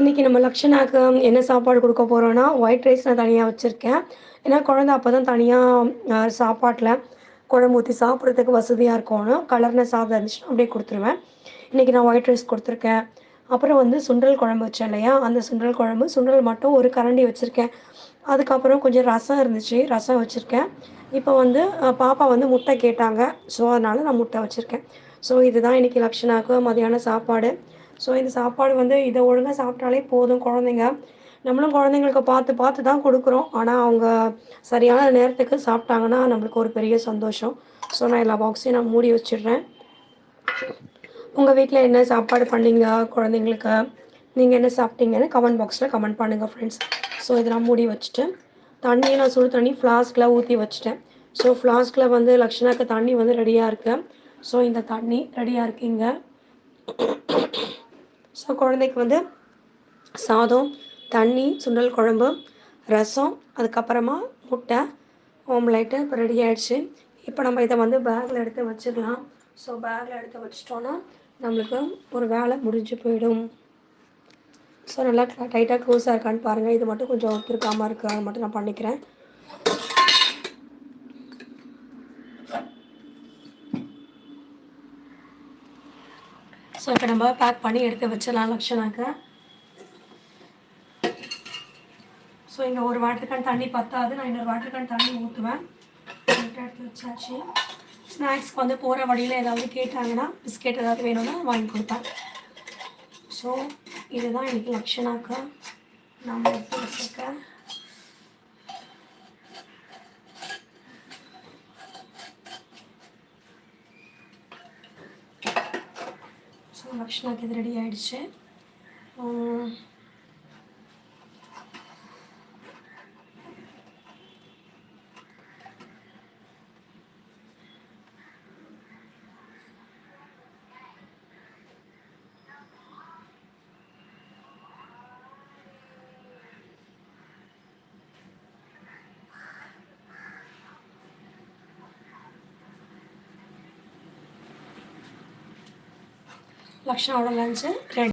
இன்றைக்கி நம்ம லக்ஷனாக்கு என்ன சாப்பாடு கொடுக்க போகிறோன்னா ஒயிட் ரைஸ் நான் தனியாக வச்சுருக்கேன். ஏன்னா குழந்த அப்போ தான் தனியாக சாப்பாட்டில் குழம்பு ஊற்றி சாப்பிட்றதுக்கு வசதியாக இருக்கணும். கலர்ன சாதம் இருந்துச்சுன்னா அப்படியே கொடுத்துருவேன். இன்றைக்கி நான் ஒயிட் ரைஸ் கொடுத்துருக்கேன். அப்புறம் வந்து சுண்டல் குழம்பு வச்சேன் இல்லையா? அந்த சுண்டல் குழம்பு சுண்டல் மட்டும் ஒரு கரண்டி வச்சுருக்கேன். அதுக்கப்புறம் கொஞ்சம் ரசம் இருந்துச்சு ரசம் வச்சுருக்கேன். இப்போ வந்து பாப்பா வந்து முட்டை கேட்டாங்க. ஸோ அதனால் நான் முட்டை வச்சுருக்கேன். ஸோ இதுதான் இன்றைக்கி லக்ஷனாக்கு மதியான சாப்பாடு. ஸோ இந்த சாப்பாடு வந்து இதை ஒழுங்காக சாப்பிட்டாலே போதும் குழந்தைங்க. நம்மளும் குழந்தைங்களுக்கு பார்த்து பார்த்து தான் கொடுக்குறோம். ஆனால் அவங்க சரியான நேரத்துக்கு சாப்பிட்டாங்கன்னா நம்மளுக்கு ஒரு பெரிய சந்தோஷம். ஸோ நான் எல்லா பாக்ஸையும் நான் மூடி வச்சிடுறேன். உங்கள் வீட்டில் என்ன சாப்பாடு பண்ணீங்க குழந்தைங்களுக்கு? நீங்கள் என்ன சாப்பிட்டீங்கன்னு கமெண்ட் பாக்ஸில் கமெண்ட் பண்ணுங்கள் ஃப்ரெண்ட்ஸ் ஸோ இதெல்லாம் மூடி வச்சுட்டு தண்ணியை நான் சுடு தண்ணி ஃப்ளாஸ்கில் ஊற்றி வச்சுட்டேன். ஸோ ஃப்ளாஸ்கில் வந்து லக்ஷனாக்கு தண்ணி வந்து ரெடியாக இருக்குது ஸோ இந்த தண்ணி ரெடியாக இருக்குங்க ஸோ குழந்தைக்கு வந்து சாதம் தண்ணி சுண்டல் குழம்பு ரசம் அதுக்கப்புறமா முட்டை ஓம்லைட்டு இப்போ ரெடி ஆகிடுச்சு இப்போ நம்ம இதை வந்து பேக்கில் எடுத்து வச்சுக்கலாம் ஸோ பேக்கில் எடுத்து வச்சிட்டோன்னா நம்மளுக்கு ஒரு வேலை முடிஞ்சு போயிடும். ஸோ நல்லா டைட்டாக க்ளோஸாக இருக்கான்னு பாருங்கள் இது மட்டும் கொஞ்சம் திருக்காமல் இருக்குது அதை மட்டும் நான் பண்ணிக்கிறேன். ஸோ இப்போ நம்ம பேக் பண்ணி எடுத்து வச்சிடலாம் லக்ஷனாக்க. ஸோ இங்கே ஒரு வாட்டர் கேன் தண்ணி பத்தாது. நான் இன்னொரு வாட்டர் கேன் தண்ணி ஊற்றுவேன் எடுத்து வச்சாச்சு. ஸ்நாக்ஸ்க்கு வந்து போகிற வழியில் ஏதாவது கேட்டாங்கன்னா பிஸ்கெட் ஏதாவது வேணும்னா வாங்கி கொடுப்பேன். ஸோ இதுதான் எனக்கு லக்ஷனாக்கா. நம்ம எடுத்து வச்சுருக்கேன் ஸோ லக்ஷனாக்கு இது ரெடி ஆகிடுச்சு ഭക്ഷണം അവിടെ ലഞ്ച് റെഡി